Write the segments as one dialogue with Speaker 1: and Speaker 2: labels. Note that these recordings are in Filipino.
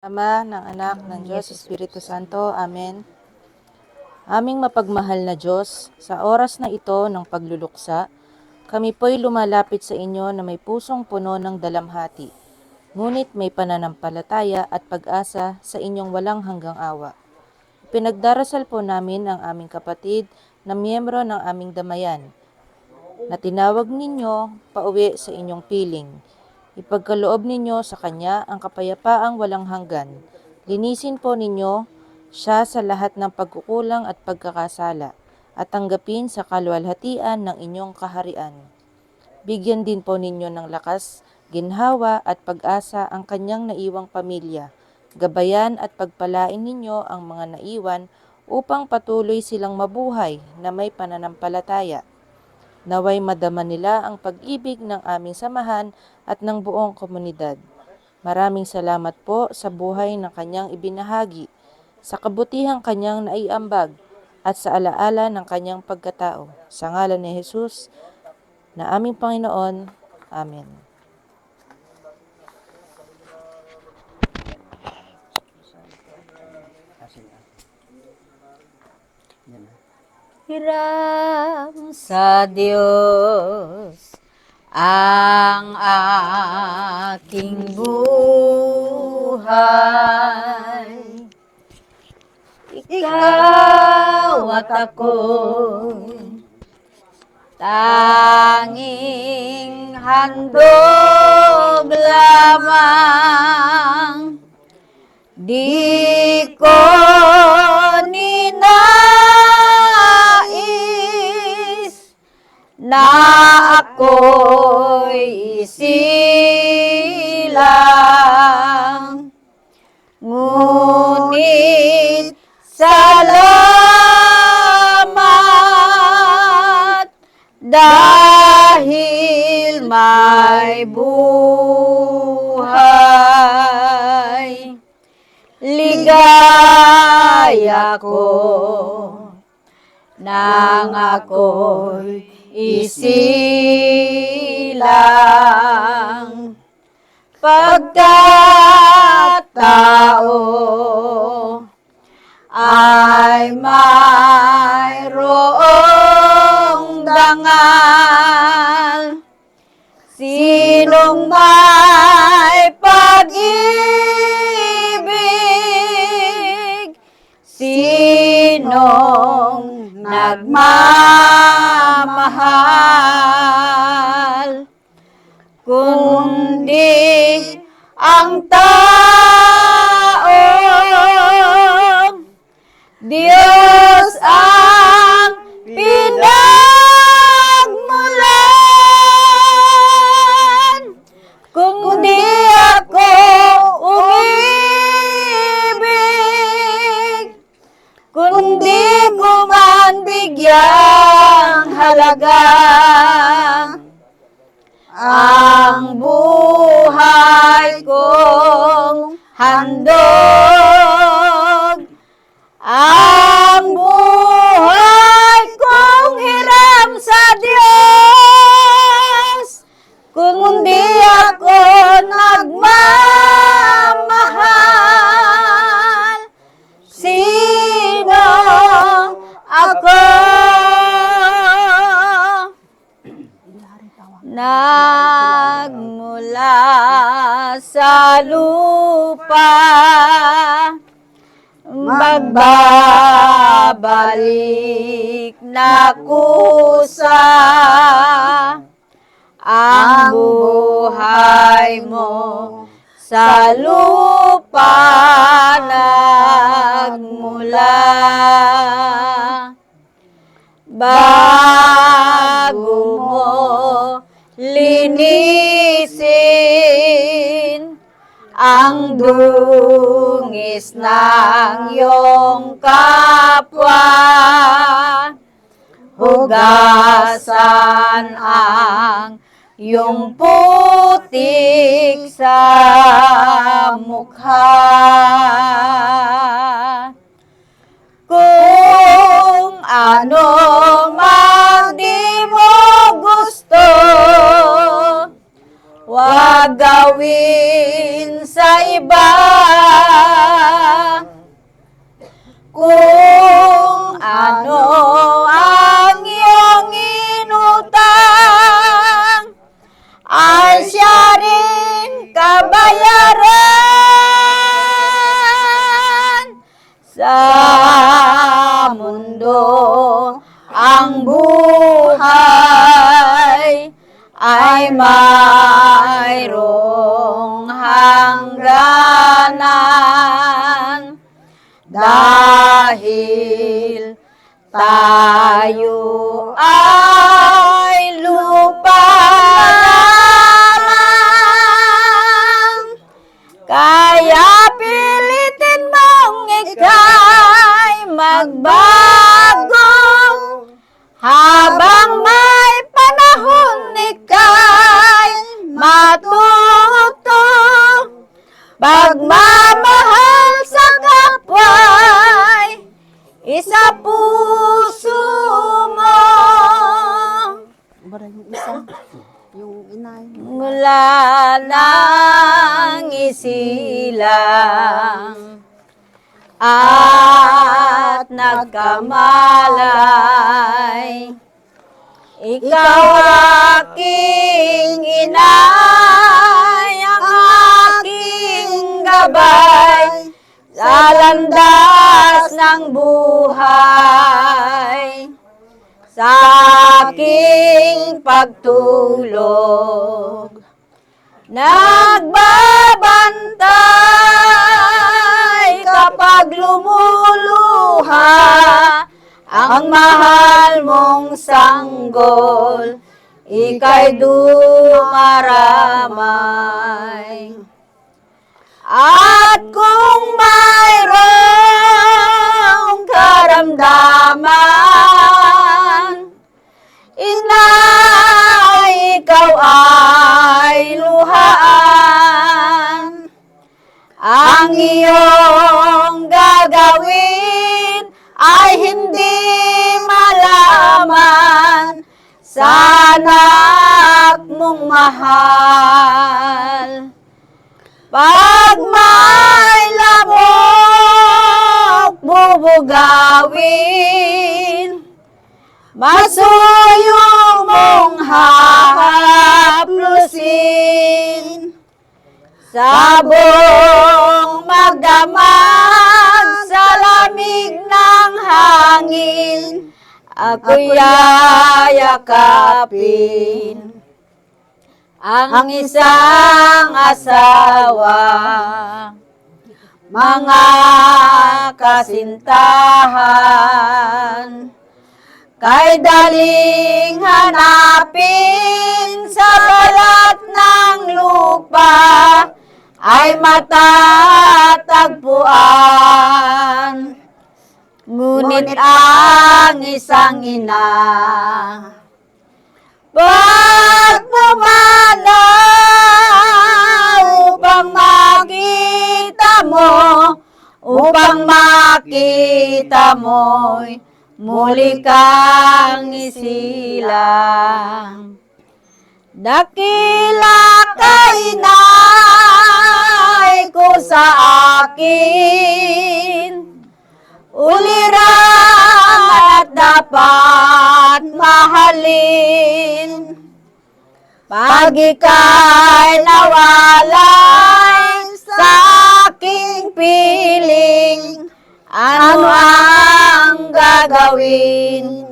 Speaker 1: Ama, ng Anak, ng Diyos, Espiritu Santo. Amen. Aming mapagmahal na Diyos, sa oras na ito ng pagluluksa, kami po'y lumalapit sa inyo na may pusong puno ng dalamhati, ngunit may pananampalataya at pag-asa sa inyong walang hanggang awa. Pinagdarasal po namin ang aming kapatid na miyembro ng aming damayan, na tinawag ninyo pauwi sa inyong piling. Ipagkaloob ninyo sa Kanya ang kapayapaang walang hanggan. Linisin po ninyo siya sa lahat ng pagkukulang at pagkakasala at tanggapin sa kalwalhatian ng inyong kaharian. Bigyan din po ninyo ng lakas, ginhawa at pag-asa ang kanyang naiwang pamilya. Gabayan at pagpalain ninyo ang mga naiwan upang patuloy silang mabuhay na may pananampalataya. Naway madama nila ang pag-ibig ng aming samahan at ng buong komunidad. Maraming salamat po sa buhay na kanyang ibinahagi, sa kabutihang kanyang naiambag, at sa alaala ng kanyang pagkatao. Sa ngalan ni Jesus, na aming Panginoon. Amen. Hiram sa Diyos ang aking buhay. Ikaw at ako tanging handog lamang di ko ako'y isilang. Ngunit salamat dahil may buhay. Ligaya ko nang ako'y isilang pagkatao ay mayroong dangal. Sinong may pag-ibig? Sinong nagmamahal kundi ang tao Diyos ang ang buhay kong hiram sa Diyos kung di ako nagmamahal nagmula sa lupa. Magbabalik na kusa ang buhay mo sa lupa nagmula. Bago mo linisin ang dungis ng iyong kapwa. Hugasan ang iyong putik sa mukha. Kung ano mang di mo gusto Huwag gawin sa iba. Kung ano ang iyong inutang ay siya rin kabayaran. Sa mundo ang buhay ay ma hangganan dahil tayo ay lupa lamang. Kaya
Speaker 2: Bara yung isa, yung inay.
Speaker 1: mula ng isilang at nagkamalay. Ikaw aking inay, ang aking gabay sa landas ng buhay. Sa aking pagtulog, nagbabantay kapag lumuluha ang mahal mong sanggol, ika'y dumaramay. At kung mayroong Pag may lamok bubugawin, masuyo mong hahaplusin. Sabong magdamag sa lamig ng hangin, ako'y yayakapin ang isang asawa. Mga kasintahan, kay daling hanapin sa balat ng lupa ay matatagpuan. Ngunit ang isang ina pag pumanaw upang makita mo, upang makita mo'y muli kang isilang. Dakila kay nay ko sa akin, Pag ika'y nawalay sa aking piling, ano ang gagawin?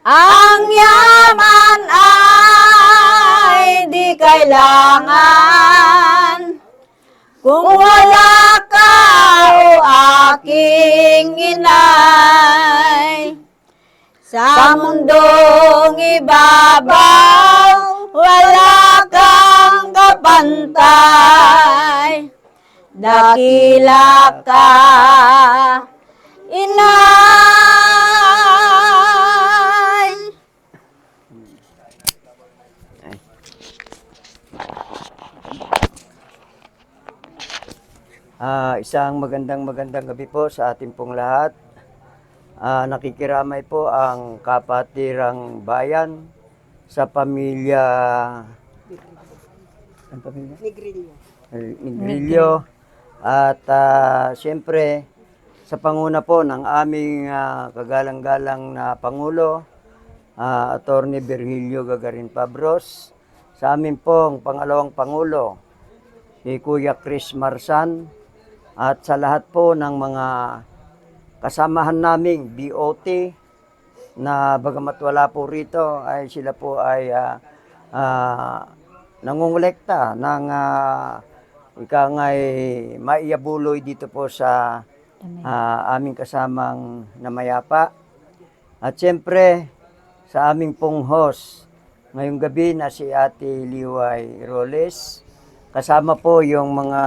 Speaker 1: Ang yaman ay di kailangan kung wala ka o aking inay. Sa mundong ibabaw, wala kang kapantay. Dakila ka, inay.
Speaker 3: Ah, isang magandang magandang gabi po sa ating pong lahat. Ah, nakikiramay po ang kapatirang bayan sa pamilya ang pamilya?
Speaker 2: Negrillo.
Speaker 3: Negrillo. At ah, siyempre sa panguna po ng aming ah, kagalang-galang na Pangulo, ah, Attorney Virgilio Gagarin Pabros, sa amin pong pangalawang Pangulo, si Kuya Chris Marsan, at sa lahat po ng mga kasamahan naming BOT na bagamat wala po rito ay sila po ay ah, ah, nangungulekta ng uh, ika nga'y maiabuloy dito po sa ah, aming kasamang namayapa. At siyempre, sa aming pong host, ngayong gabi na si Ate Liway Roles, kasama po yung mga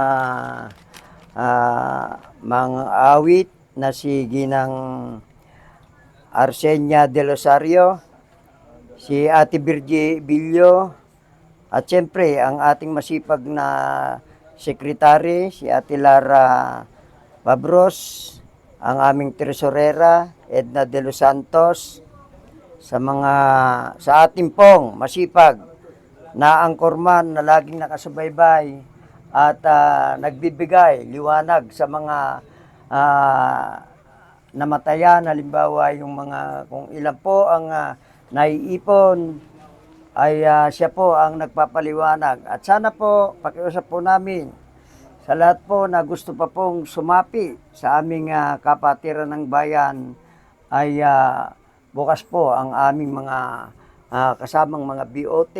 Speaker 3: ah, mga awit na si Ginang Arsenia de Rosario, si Ate Virgie Billo, at siyempre ang ating masipag na sekretary, si Ate Lara Pabros, ang aming tresorera, Edna de los Santos, sa mga sa ating pong masipag na angkorman na laging nakasubaybay at ah, nagbibigay liwanag sa mga ah, namatayan halimbawa yung mga kung ilan po ang ah, naiipon ay ah, siya po ang nagpapaliwanag at sana po pakiusap po namin sa lahat po na gusto pa pong sumapi sa aming ah, kapatiran ng bayan ay ah, bukas po ang aming mga ah, kasamang mga BOT.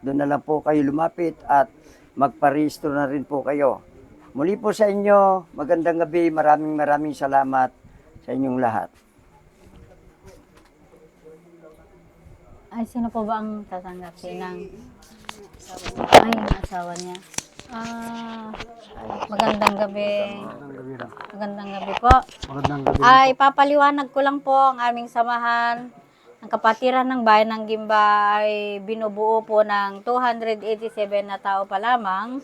Speaker 3: Doon na lang po kayo lumapit at magparehistro na rin po kayo. Muli po sa inyo, magandang gabi, maraming maraming salamat sa inyong lahat.
Speaker 1: Ay, sino po ba ang tatanggapin ng ay, yung asawa niya? Ah, magandang gabi. Magandang gabi po. Ay, papaliwanag ko lang po ang aming samahan. Ang kapatiran ng bayan ng Gimba ay binubuo po ng 287 na tao pa lamang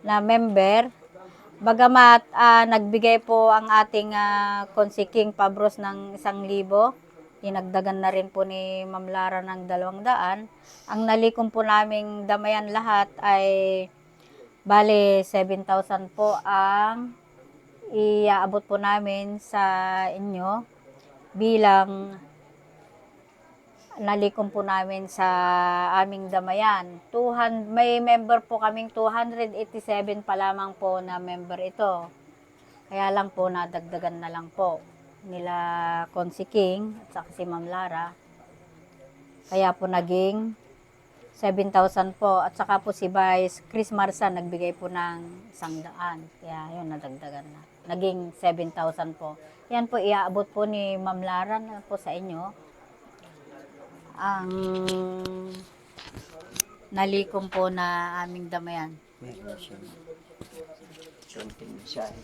Speaker 1: na member. Bagamat ah, nagbigay po ang ating uh, Konsiking Pabros ng isang libo, dinagdagan na rin po ni Ma'am Lara ng dalawang daan. Ang nalikom po naming damayan lahat ay bale 7,000 po ang iaabot po namin sa inyo bilang nalikom po namin sa aming damayan. 200, may member po kaming 287 pa lamang po na member ito. Kaya lang po nadagdagan na lang po nila Konsi King at saka si Ma'am Lara. Kaya po naging 7,000 po. At saka po si Vice Chris Marsa nagbigay po ng isang daan. Kaya yun, nadagdagan na. Naging 7,000 po. Yan po, iaabot po ni Ma'am Lara na po sa inyo. Ang nalikom po na aming damayan.
Speaker 3: Meron siya. Something inside.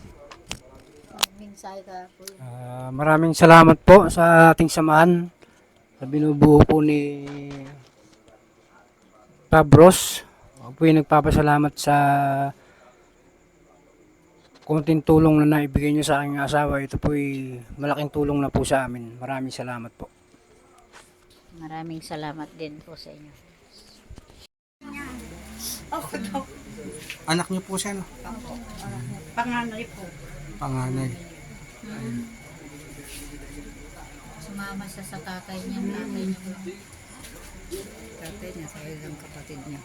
Speaker 1: Minsay ka.
Speaker 4: Ah, maraming salamat po sa ating samahan sa binubuo po ni Pabros. Ako yung nagpapasalamat sa konting tulong na naibigay niyo sa aking asawa. Ito po ay malaking tulong na po sa amin. Maraming salamat po.
Speaker 1: Maraming salamat din po sa inyo.
Speaker 4: Anak niyo po siya, no?
Speaker 1: Panganay po.
Speaker 4: Panganay.
Speaker 1: Sumama siya sa tatay niya, tatay niya. Tatay niya sa ilang kapatid niya.